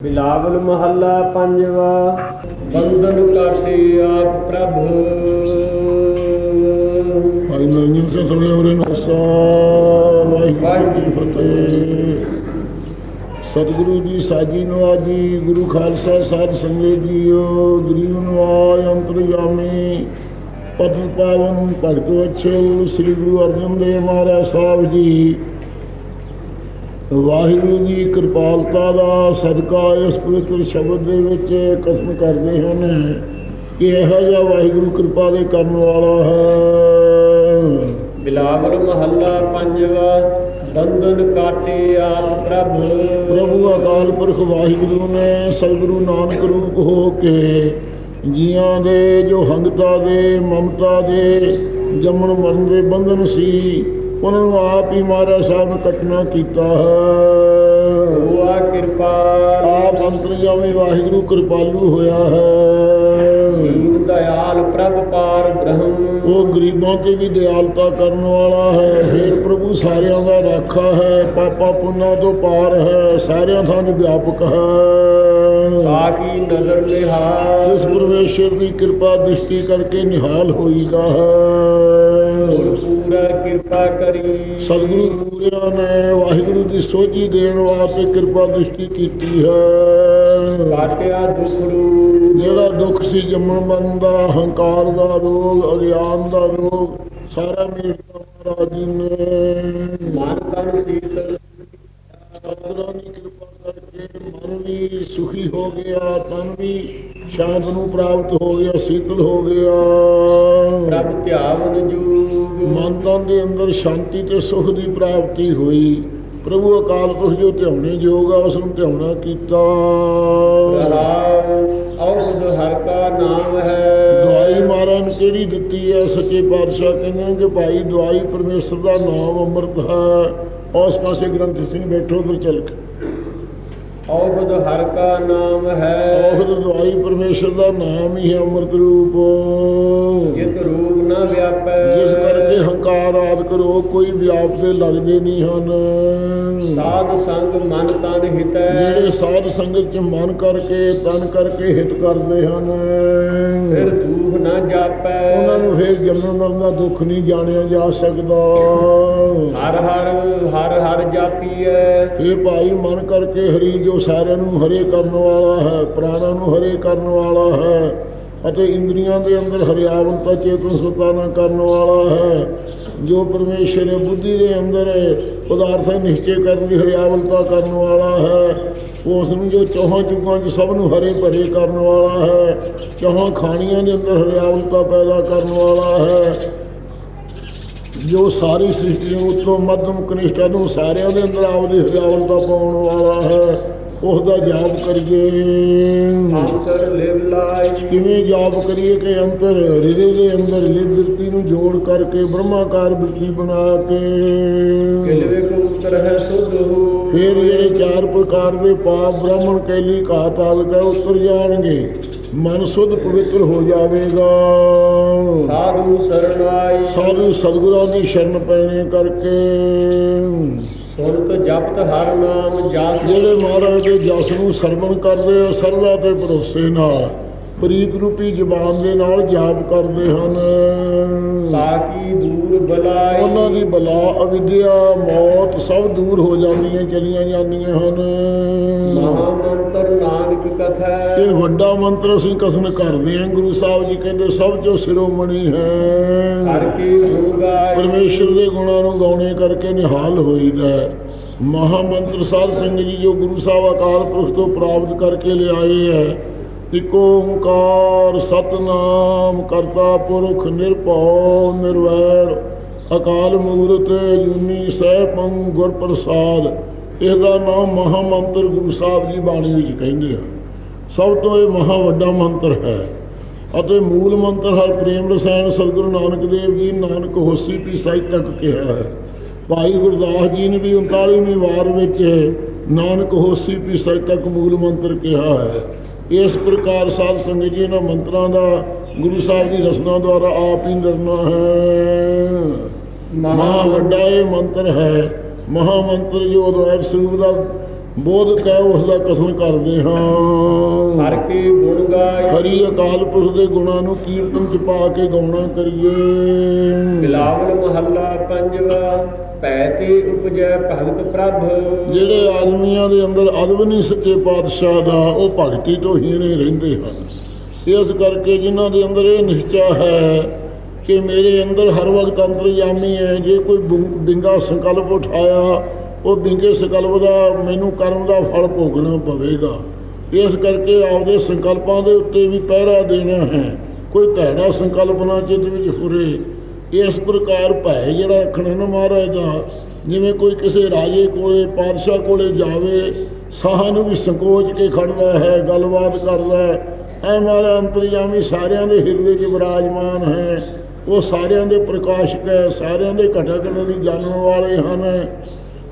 ਬਿਲਾਵਲ ਮਹੱਲਾ ਪੰਜਵਾ ਬੰਧਨ ਕਾਟੇ ਆਪ ਪ੍ਰਭ। ਭਾਈ ਨਰਿੰਦਰ ਸਿੰਘ ਸੁਣਿਆ ਉਰੇ ਨਸਾ ਵਾਹਿਗੁਰੂ ਜੀ ਫਤਿਹ। ਸਤਿਗੁਰੂ ਜੀ ਸਾਜੀ ਨਵਾਜੀ ਗੁਰੂ ਖਾਲਸਾ ਸਾਧ ਸੰਗਤ ਜੀਓ ਗਰੀਬ ਨਵਾਜ ਅੰਤਰਯਾਮੀ ਪਤਨ ਪਾਵਨ ਭਗਤ ਵਛਲ ਸ੍ਰੀ ਗੁਰੂ ਅਰਜਨ ਦੇਵ ਮਹਾਰਾਜ ਸਾਹਿਬ ਜੀ। ਵਾਹਿਗੁਰੂ ਦੀ ਕਿਰਪਾਲਤਾ ਦਾ ਸਦਕਾ ਇਸ ਪਵਿੱਤਰ ਸ਼ਬਦ ਦੇ ਵਿੱਚ ਕਸਮ ਕਰਦੇ ਹਨ ਕਿ ਇਹੋ ਜਿਹਾ ਵਾਹਿਗੁਰੂ ਕਿਰਪਾ ਦੇ ਕਰਨ ਵਾਲਾ ਹੈ। ਬਿਲਾਵਲ ਮਹੱਲਾ ਪੰਜਵਾ ਬੰਧਨ ਕਾਟੇ ਆਪ ਪ੍ਰਭ। ਪ੍ਰਭੂ ਅਕਾਲ ਪੁਰਖ ਵਾਹਿਗੁਰੂ ਨੇ ਸਤਿਗੁਰੂ ਨਾਨਕ ਰੂਪ ਹੋ ਕੇ ਜੀਆਂ ਦੇ ਜੋ ਹੰਗਤਾ ਦੇ ਮਮਤਾ ਦੇ ਜੰਮਣ ਮਰਨ ਦੇ ਬੰਧਨ ਸੀ ਉਹਨਾਂ ਨੂੰ ਆਪ ਹੀ ਮਹਾਰਾਜ ਸਾਹਿਬ ਨੇ ਕੱਟਣਾ ਕੀਤਾ ਹੈ। ਹੋਆ ਕਿਰਪਾ ਆਪ ਅੰਤਰਜਾਮੀ ਵਾਹਿਗੁਰੂ ਕਿਰਪਾਲੂ ਹੋਇਆ ਹੈ। ਦੀਨ ਦਇਆਲ ਪ੍ਰਭ ਪਾਰ ਬ੍ਰਹਮ। ਉਹ ਗਰੀਬਾਂ ਤੇ ਵੀ ਦਿਆਲਤਾ ਕਰਨ ਵਾਲਾ ਹੈ। ਹੇ ਪ੍ਰਭੂ ਸਾਰਿਆਂ ਦਾ ਰਾਖਾ ਹੈ। ਪਾਪਾ ਪੁੰਨਾ ਤੋਂ ਪਾਰ ਹੈ। ਸਾਰਿਆਂ ਥਾਂ ਦੇ ਵਿਆਪਕ ਹੈ। ਸਾਖੀ ਨਜ਼ਰ ਨਿਹਾਲ। ਇਸ ਪਰਮੇਸ਼ਰ ਦੀ ਕਿਰਪਾ ਦ੍ਰਿਸ਼ਟੀ ਕਰਕੇ ਨਿਹਾਲ ਹੋਈਦਾ ਹੈ। ਪੂਰਾ ਕਿਰਪਾ ਕਰੀ। ਸਤਿਗੁਰੂ ਪੂਰਿਆਂ ਨੇ ਵਾਹਿਗੁਰੂ ਦੀ ਸੋਝੀ ਦੇਣ ਵਾਸਤੇ ਕਿਰਪਾ ਦ੍ਰਿਸ਼ਟੀ ਕੀਤੀ ਹੈ। ਕਾਟਿਆ ਦੁਖ ਰੂ ਜਿਹੜਾ ਦੁੱਖ ਸੀ ਜੰਮਣ ਮਰਨ ਦਾ ਹੰਕਾਰ ਦਾ ਰੋਗ ਅਗਿਆਨ ਦਾ ਰੋਗ ਸਾਰਾ ਮੇਰੇ ਮਹਾਰਾਜ ਜੀ ਨੇ। ਮਨ ਤਨ ਸੀਤਲ ਸਤਿਗੁਰਾਂ ਦੀ ਕਿਰਪਾ ਵੀ ਸੁਖੀ ਹੋ ਗਿਆ ਤਨ ਵੀ ਸ਼ਾਂਤ ਨੂੰ ਪ੍ਰਾਪਤ ਹੋ ਗਿਆ ਸੀਤਲ ਹੋ ਗਿਆ। ਪ੍ਰਭ ਧਿਆਵਨ ਜੂਗ। ਮਨ ਤਨ ਦੇ ਅੰਦਰ ਸ਼ਾਂਤੀ ਤੇ ਸੁਖ ਦੀ ਪ੍ਰਾਪਤੀ ਹੋਈ। ਪ੍ਰਭੂ ਅਕਾਲ ਪੁਰਖ ਜੋ ਧਿਆਉਣੇ ਆ ਉਸ ਨੂੰ ਧਿਆਉਣਾ ਕੀਤਾ। ਔਖਦ ਹਰ ਕਾ ਨਾਮ ਹੈ। ਦਵਾਈ ਮਹਾਰਾਜ ਨੇ ਕਿਹੜੀ ਦਿੱਤੀ ਹੈ? ਸੱਚੇ ਪਾਤਸ਼ਾਹ ਕਹਿੰਦੇ ਕਿ ਭਾਈ ਦਵਾਈ ਪਰਮੇਸ਼ਰ ਦਾ ਨਾਮ ਅੰਮ੍ਰਿਤ ਹੈ। ਉਸ ਪਾਸੇ ਗ੍ਰੰਥ ਸਿੰਘ ਬੈਠੋ ਉਧਰ ਚੱਲ ਕੇ। ਔਖਦ ਹਰ ਕਾ ਨਾਮ ਹੈ। ਔਖਦ ਦਵਾਈ ਪਰਮੇਸ਼ਰ ਦਾ ਨਾਮ ਹੀ ਹੈ ਅੰਮ੍ਰਿਤ ਰੂਪ। ਜਿਤ ਰੂਪ ਨ ਵਿਆਪੈ। ਜਿਸ ਕਰਕੇ ਹੰਕਾਰ ਆਦ ਕਰੋ ਕੋਈ ਵਿਆਪ ਦੇ ਲੱਗਦੇ ਨਹੀਂ ਹਨ। ਸਾਧ ਸੰਗ ਮਨ ਤਨ ਹਿਤੈ। ਜਿਹੜੇ ਸਾਧ ਸੰਗਤ ਚ ਮਨ ਕਰਕੇ ਤਨ ਕਰਕੇ ਹਿਤ ਕਰਦੇ ਹਨ। ਫਿਰ ਦੂਖ ਨ ਜਾਪੈ। ਉਹਨਾਂ ਨੂੰ ਫੇਰ ਜਨਮ ਮਰਨ ਦਾ ਦੁੱਖ ਨਹੀਂ ਜਾਣਿਆ ਜਾ ਸਕਦਾ। ਹਰ ਹਰ ਹਰ ਹਰ ਜਾਪੀਐ। ਇਹ ਭਾਈ ਮਨ ਕਰਕੇ ਹਰੀ ਜੋ ਸਾਰਿਆਂ ਨੂੰ ਹਰੇ ਕਰਨ ਵਾਲਾ ਹੈ ਪ੍ਰਾਣਾਂ ਨੂੰ ਹਰੇ ਕਰਨ ਵਾਲਾ ਹੈ ਅਤੇ ਇੰਦਰੀਆਂ ਦੇ ਅੰਦਰ ਹਰਿਆਵਨਤਾ ਚੇਤਨ ਸਤਾਨਾ ਕਰਨ ਵਾਲਾ ਹੈ। ਜੋ ਪਰਮੇਸ਼ਰ ਹੈ ਬੁੱਧੀ ਦੇ ਅੰਦਰ ਪਦਾਰਥਾਂ ਦੀ ਨਿਸ਼ਚੈ ਕਰਨ ਦੀ ਹਰਿਆਵਲਤਾ ਕਰਨ ਵਾਲਾ ਹੈ ਉਸ ਨੂੰ ਜੋ ਚੌਹਾਂ ਚੁਗਾਂ 'ਚ ਸਭ ਨੂੰ ਹਰੇ ਭਰੇ ਕਰਨ ਵਾਲਾ ਹੈ, ਚੌਹਾਂ ਖਾਣੀਆਂ ਦੇ ਅੰਦਰ ਹਰਿਆਵਲਤਾ ਪੈਦਾ ਕਰਨ ਵਾਲਾ ਹੈ। ਜੋ ਸਾਰੀ ਸ੍ਰਿਸ਼ਟੀ ਨੂੰ ਉੱਤੋਂ ਮੱਧਮ ਕਨਿਸ਼ਟਾ ਨੂੰ ਸਾਰਿਆਂ ਦੇ ਅੰਦਰ ਆਪਦੀ ਹਰਿਆਵਲਤਾ ਪਾਉਣ ਵਾਲਾ ਹੈ। ਉਸ ਦਾ ਜਾਪ ਕਰੀਏ। ਅੰਤਰ ਲਿਵ ਲਾਈ ਕਿਵੇਂ ਜਾਪ ਕਰੀਏ ਕਿ ਅੰਤਰ? ਹਿਰਦੇ ਦੇ ਅੰਦਰ ਲਿਵ ਬਿਰਤੀ ਨੂੰ ਜੋੜ ਕਰਕੇ ਬ੍ਰਹਮਾਕਾਰ ਬਿਰਤੀ ਬਣਾ ਕੇ। ਕਿਲਵੇ ਕੋ ਉਤਰ ਹੈ ਸੁਧ ਹੋ। ਫਿਰ ਜਿਹੜੇ ਚਾਰ ਪ੍ਰਕਾਰ ਦੇ ਪਾਪ ਬ੍ਰਾਹਮਣ ਕੈਲੀ ਘਾਤਾਲ ਕੇ ਉਤਰ ਜਾਣਗੇ। ਮਨ ਸੁਧ ਪਵਿੱਤਰ ਹੋ ਜਾਵੇਗਾ। ਸਾਧੂ ਸਰਣਾਈ। ਸਾਧੂ ਸਤਿਗੁਰਾਂ ਦੀ ਸ਼ਰਨ ਪੈਣੇ ਕਰਕੇ। ਸੁਣਤ ਜਪਤ ਹਰ ਨਾਮ ਜਸ ਜਿਹੜੇ ਮਹਾਰਾਜ ਦੇ ਜਸ ਨੂੰ ਸਰਵਣ ਕਰਦੇ ਆ ਸਰਦਾ ਤੇ ਭਰੋਸੇ ਨਾਲ। ਪ੍ਰੀਤ ਰੂਪੀ ਜ਼ਬਾਨ ਦੇ ਨਾਲ ਜਾਪ ਕਰਦੇ ਹਨ। ਤਾਕੀ ਦੂਰ ਬਲਾਈ ਉਹਨਾਂ ਦੀ ਬਲਾ ਅਵਿਦਿਆ ਮੌਤ ਸਭ ਦੂਰ ਹੋ ਜਾਂਦੀਆਂ ਚਲੀਆਂ ਜਾਂਦੀਆਂ ਹਨ। ਮਹਾ ਮੰਤਰ ਨਾਨਕ ਕਥਾ। ਇਹ ਵੱਡਾ ਮੰਤਰ ਅਸੀਂ ਕਥਨ ਕਰਦੇ ਹਾਂ। ਗੁਰੂ ਸਾਹਿਬ ਜੀ ਕਹਿੰਦੇ ਸਭ ਤੋਂ ਸਿਰੋਮਣੀ ਹੈ ਕਰਕੇ ਹੋਗਾ ਪਰਮੇਸ਼ਰ ਦੇ ਗੁਣਾਂ ਨੂੰ ਗਾਉਣੇ ਕਰਕੇ ਨਿਹਾਲ ਹੋਈਦਾ ਹੈ। ਮਹਾ ਮੰਤਰ ਸਾਧ ਸੰਗਤ ਜੀ ਜੋ ਗੁਰੂ ਸਾਹਿਬ ਅਕਾਲ ਪੁਰਖ ਤੋਂ ਪ੍ਰਾਪਤ ਕਰਕੇ ਲਿਆਏ ਹੈ ਇਕ ਓੰਕਾਰ ਸਤਨਾਮ ਕਰਤਾ ਪੁਰਖ ਨਿਰਭਉ ਨਿਰਵੈਰ, ਅਕਾਲ ਮੂਰਤ ਜੁਨੀ ਸਹਿਬੰ ਗੁਰ ਪ੍ਰਸਾਦ। ਇਹਦਾ ਨਾਮ ਮਹਾ ਮੰਤਰ ਗੁਰੂ ਸਾਹਿਬ ਜੀ ਬਾਣੀ ਵਿੱਚ ਕਹਿੰਦੇ ਆ। ਸਭ ਤੋਂ ਇਹ ਮਹਾ ਵੱਡਾ ਮੰਤਰ ਹੈ। ਅਤੇ ਮੂਲ ਮੰਤਰ ਹਰ ਪ੍ਰੇਮ ਰਸਾਇਣ ਸਤਿਗੁਰੂ ਨਾਨਕ ਦੇਵ ਜੀ ਨਾਨਕ ਹੋਸੀ ਪੀ ਸਾਹਿਤ ਤੱਕ ਕਿਹਾ ਹੈ। ਭਾਈ ਗੁਰਦਾਸ ਜੀ ਨੇ ਵੀ 39ਵੀਂ ਵਾਰ ਵਿੱਚ ਨਾਨਕ ਹੋਸੀ ਪੀ ਸਾਹਿਤ ਤੱਕ ਮੂਲ ਮੰਤਰ ਕਿਹਾ ਹੈ। ਇਸ ਪ੍ਰਕਾਰ ਸਾਧ ਸੰਗਤ ਜੀ ਇਹਨਾਂ ਮੰਤਰਾਂ ਦਾ ਗੁਰੂ ਸਾਹਿਬ ਦੀ ਰਸਨਾ ਦੁਆਰਾ ਆਪ ਹੀ ਨਿਰਣਾ ਹੈ। ਮਹਾ ਵੱਡਾ ਇਹ ਮੰਤਰ ਹੈ। ਮਹਾ ਮੰਤਰ ਜੋ ਅਦਵੈਤ ਸਰੂਪ ਦਾ ਬੋਧ ਕਹਿ ਉਸ ਦਾ ਕਥਨ ਕਰਦੇ ਹਾਂ। ਹਰ ਕੇ ਗੁਣ ਗਾਏ। ਹਰੀ ਅਕਾਲ ਪੁਰਖ ਦੇ ਗੁਣਾਂ ਨੂੰ ਕੀਰਤਨ ਚ ਪਾ ਕੇ ਗਾਉਣਾ ਕਰੀਏ। ਬਿਲਾਵਲ ਮਹੱਲਾ ਪੰਜਵਾ। ਭੈ ਤੇ ਉਪਜੈ ਭਗਤ ਪ੍ਰਭ। ਜਿਹੜੇ ਆਦਮੀਆਂ ਦੇ ਅੰਦਰ ਅਦਬ ਨਹੀਂ ਸੱਚੇ ਪਾਤਸ਼ਾਹ ਦਾ ਉਹ ਭਗਤੀ ਤੋਂ ਹੀਣੇ ਰਹਿੰਦੇ ਹਨ। ਇਸ ਕਰਕੇ ਜਿਨ੍ਹਾਂ ਦੇ ਅੰਦਰ ਇਹ ਨਿਸ਼ਚਾ ਹੈ ਕਿ ਮੇਰੇ ਅੰਦਰ ਹਰ ਵਕਤ ਅੰਤਰਯਾਮੀ ਹੈ, ਜੇ ਕੋਈ ਬਿੰਗਾ ਸੰਕਲਪ ਉਠਾਇਆ, ਉਹ ਬਿੰਗੇ ਸੰਕਲਪ ਦਾ ਮੈਨੂੰ ਕਰਮ ਦਾ ਫਲ ਭੋਗਣਾ ਪਵੇਗਾ। ਇਸ ਕਰਕੇ ਆਪਦੇ ਸੰਕਲਪਾਂ ਦੇ ਉੱਤੇ ਵੀ ਪਹਿਰਾ ਦੇਣਾ ਹੈ। ਕੋਈ ਭੈੜਾ ਸੰਕਲਪ ਨਾ ਚਿੱਤ ਵਿੱਚ ਫੁਰੇ। ਇਸ ਪ੍ਰਕਾਰ ਭੈ ਜਿਹੜਾ ਖਣਨ ਮਹਾਰਾਜ ਦਾ, ਜਿਵੇਂ ਕੋਈ ਕਿਸੇ ਰਾਜੇ ਕੋਲੇ, ਪਾਤਸ਼ਾਹ ਕੋਲੇ ਜਾਵੇ, ਸਾਹਾਂ ਨੂੰ ਵੀ ਸੰਕੋਚ ਕੇ ਖੜਦਾ ਹੈ, ਗੱਲਬਾਤ ਕਰਦਾ ਹੈ। ਐ ਮਾਰਾ ਅੰਤਰਯਾਮੀ ਸਾਰਿਆਂ ਦੇ ਹਿਰਦੇ 'ਚ ਵਿਰਾਜਮਾਨ ਹੈ। ਉਹ ਸਾਰਿਆਂ ਦੇ ਪ੍ਰਕਾਸ਼ਕ ਹੈ, ਸਾਰਿਆਂ ਦੇ ਘਟਕ ਦੀ ਜਾਣਨ ਵਾਲੇ ਹਨ।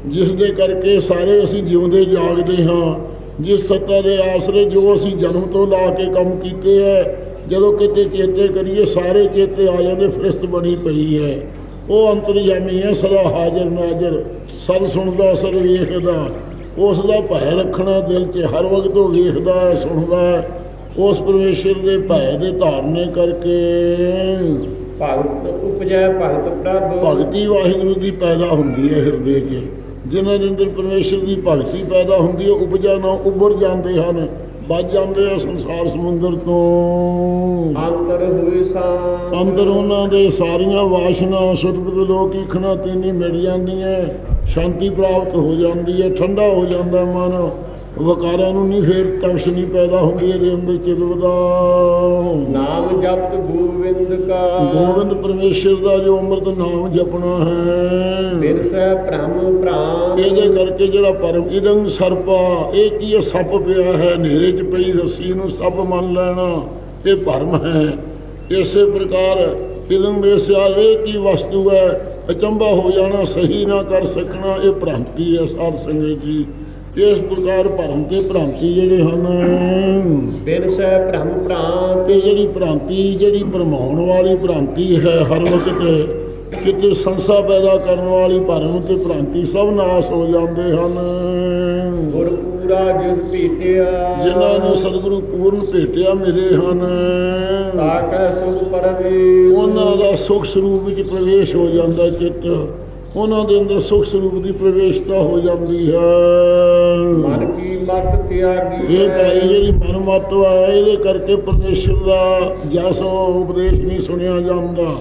ਜਿਸ ਦੇ ਕਰਕੇ ਸਾਰੇ ਅਸੀਂ ਜਿਉਂਦੇ ਜਾਗਦੇ ਹਾਂ। ਜਿਸ ਸੱਤਾ ਦੇ ਆਸਰੇ ਜੋ ਅਸੀਂ ਜਨਮ ਤੋਂ ਲਾ ਕੇ ਕੰਮ ਕੀਤੇ ਹੈ ਜਦੋਂ ਕਿਤੇ ਚੇਤੇ ਕਰੀਏ ਸਾਰੇ ਚੇਤੇ ਆ ਜਾਂਦੇ ਫਰਿਸ਼ਤ ਬਣੀ ਪਈ ਹੈ। ਉਹ ਅੰਤਰਯਾਮੀ ਹੈ ਸਦਾ ਹਾਜ਼ਰ ਨਾਜ਼ਰ। ਸਭ ਸੁਣਦਾ ਸਭ ਵੇਖਦਾ। ਉਸ ਦਾ ਭੈ ਰੱਖਣਾ ਦਿਲ 'ਚ ਹਰ ਵਕਤ ਉਹ ਵੇਖਦਾ ਸੁਣਦਾ। ਉਸ ਪਰਮੇਸ਼ਰ ਦੇ ਭੈ ਦੇ ਧਾਰਨੇ ਕਰਕੇ। ਭਗਤ ਉਪਜੈ ਭਗਤ ਪ੍ਰਭ ਭਗਤੀ ਵਾਹਿਗੁਰੂ ਦੀ ਪੈਦਾ ਹੁੰਦੀ ਹੈ ਹਿਰਦੇ 'ਚ। ਜਿਨ੍ਹਾਂ ਦੇ ਅੰਦਰ ਪਰਮੇਸ਼ਰ ਦੀ ਭਗਤੀ ਪੈਦਾ ਹੁੰਦੀ ਹੈ ਉਪਜਾ ਨਾ ਉੱਭਰ ਜਾਂਦੇ ਹਨ। ਵੱਜ ਜਾਂਦੇ ਆ ਸੰਸਾਰ ਸਮੁੰਦਰ ਤੋਂ। ਅੰਤਰ ਹੋਏ ਸਾਂ। ਅੰਦਰ ਉਹਨਾਂ ਦੇ ਸਾਰੀਆਂ ਵਾਸ਼ਨਾ ਸੁਰਬਤ ਲੋਕ ਇਖਣਾ ਤੀਨੀ ਮਿਟ ਜਾਂਦੀਆਂ ਸ਼ਾਂਤੀ ਪ੍ਰਾਪਤ ਹੋ ਜਾਂਦੀ ਹੈ ਠੰਡਾ ਹੋ ਜਾਂਦਾ ਮਨ। ਵਕਾਰਾਂ ਨੂੰ ਨਹੀਂ ਫੇਰ ਤਵਸ਼ ਨਹੀਂ ਪੈਦਾ ਹੁੰਦੀ ਇਹਦੇ ਅੰਦਰ ਚਿਤਵਦਾ ਨਾਮ ਜਪਤ ਗੋਬਿੰਦ ਗੋਬਿੰਦ ਪਰਮੇਸ਼ਰ ਦਾ ਜੋ ਅੰਮ੍ਰਿਤ ਨਾਮ ਜਪਣਾ ਹੈ। ਬਿਰਸੈ ਭ੍ਰਮ ਭ੍ਰਾਂਤ ਇਹਦੇ ਕਰਕੇ ਜਿਹੜਾ ਪਰਮ ਇਦੰ ਸਰਪਾ ਇਹ ਕੀ ਹੈ ਸੱਪ ਪਿਆ ਹੈ ਹਨੇਰੇ 'ਚ ਪਈ ਰੱਸੀ ਨੂੰ ਸੱਪ ਮੰਨ ਲੈਣਾ ਇਹ ਭਰਮ ਹੈ। ਇਸੇ ਪ੍ਰਕਾਰ ਇਦੰ ਵੇਸਿਆ ਇਹ ਕੀ ਵਸਤੂ ਹੈ ਅਚੰਭਾ ਹੋ ਜਾਣਾ ਸਹੀ ਨਾ ਕਰ ਸਕਣਾ ਇਹ ਭ੍ਰਾਂਤੀ ਹੈ ਸਾਧ ਸੰਗਤ ਜੀ। ਇਸ ਪ੍ਰਕਾਰ ਭਰਮ ਤੇ ਭ੍ਰਾਂਤੀ ਜਿਹੜੇ ਹਨ ਬਿਰਸੈ ਭ੍ਰਮ ਭ੍ਰਾਂਤ। ਜਿਹੜੀ ਭ੍ਰਾਂਤੀ ਜਿਹੜੀ ਭਰਮਾਉਣ ਵਾਲੀ ਭ੍ਰਾਂਤੀ ਹੈ ਹਰ ਵਕਤ ਕਿਤੇ ਸੰਸਾ ਪੈਦਾ ਕਰਨ ਵਾਲੀ ਭਰਮ ਤੇ ਭ੍ਰਾਂਤੀ ਸਭ ਨਾਸ ਹੋ ਜਾਂਦੇ ਹਨ। ਗੁਰ ਪੂਰਾ ਜਿਸ ਭੀਟਿਆ। ਜਿਨ੍ਹਾਂ ਨੂੰ ਸਤਿਗੁਰੂ ਪੂਰਨ ਭੇਟਿਆ ਮਿਲੇ ਹਨ। ਤਾਕੈ ਸੁਖ ਪਰਵੇ ਉਹਨਾਂ ਦਾ ਸੁਖ ਸਰੂਪ ਵਿੱਚ ਪ੍ਰਵੇਸ਼ ਹੋ ਜਾਂਦਾ ਚਿੱਤ। ਉਹਨਾਂ ਦੇ ਅੰਦਰ ਸੁਖ ਸਰੂਪ ਦੀ ਪ੍ਰਵੇਸ਼ਤਾ ਹੋ ਜਾਂਦੀ ਹੈ। ਮਨ ਕੀ ਮਤ ਤਿਆਗੀ ਇਹ ਭਾਈ ਜਿਹੜੀ ਮਨ ਮਤਵਾ ਹੈ ਇਹਦੇ ਕਰਕੇ ਪਰਮੇਸ਼ਰ ਦਾ ਜਸ ਉਪਦੇਸ਼ ਨਹੀਂ ਸੁਣਿਆ ਜਾਂਦਾ।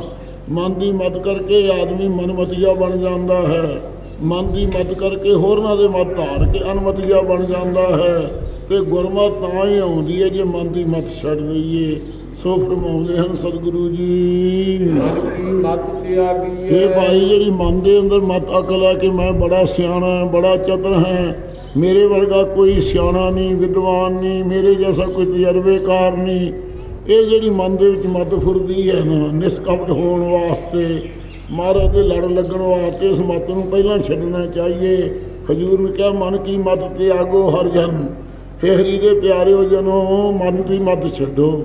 ਮਨ ਦੀ ਮਤ ਕਰਕੇ ਆਦਮੀ ਮਨਮਤੀਆ ਬਣ ਜਾਂਦਾ ਹੈ। ਮਨ ਦੀ ਮਤ ਕਰਕੇ ਹੋਰਨਾਂ ਦੇ ਮਤ ਧਾਰ ਕੇ ਅਨਮਤੀਆ ਬਣ ਜਾਂਦਾ ਹੈ। ਤੇ ਗੁਰਮਤ ਤਾਂ ਹੀ ਆਉਂਦੀ ਹੈ ਜੇ ਮਨ ਦੀ ਮਤ ਛੱਡ ਦਈਏ। ਸੋ ਫਰਮਾਉਂਦੇ ਹਨ ਸਤਿਗੁਰੂ ਜੀ। ਇਹ ਭਾਈ ਜਿਹੜੀ ਮਨ ਦੇ ਅੰਦਰ ਮਤ ਅਕਲ ਹੈ ਕਿ ਮੈਂ ਬੜਾ ਸਿਆਣਾ ਹਾਂ ਬੜਾ ਚਤਰ ਹਾਂ। ਮੇਰੇ ਵਰਗਾ ਕੋਈ ਸਿਆਣਾ ਨਹੀਂ ਵਿਦਵਾਨ ਨਹੀਂ ਮੇਰੇ ਜੈਸਾ ਕੋਈ ਤਜਰਬੇਕਾਰ ਨਹੀਂ। ਇਹ ਜਿਹੜੀ ਮਨ ਦੇ ਵਿੱਚ ਮਤ ਫੁਰਦੀ ਹੈ ਨਾ ਨਿਸਕਪਟ ਹੋਣ ਵਾਸਤੇ ਮਹਾਰਾਜ ਦੇ ਲੜ ਲੱਗਣ ਵਾਸਤੇ ਇਸ ਮਤ ਨੂੰ ਪਹਿਲਾਂ ਛੱਡਣਾ ਚਾਹੀਏ। ਹਜੂਰ ਨੇ ਕਿਹਾ ਮਨ ਕੀ ਮਤ ਤੇ ਆਗੋ ਹਰ ਜਨ। ਹੇ ਹਰੀ ਦੇ ਪਿਆਰਿਓ ਜਨੋ ਮਨ ਦੀ ਮਤ ਛੱਡੋ।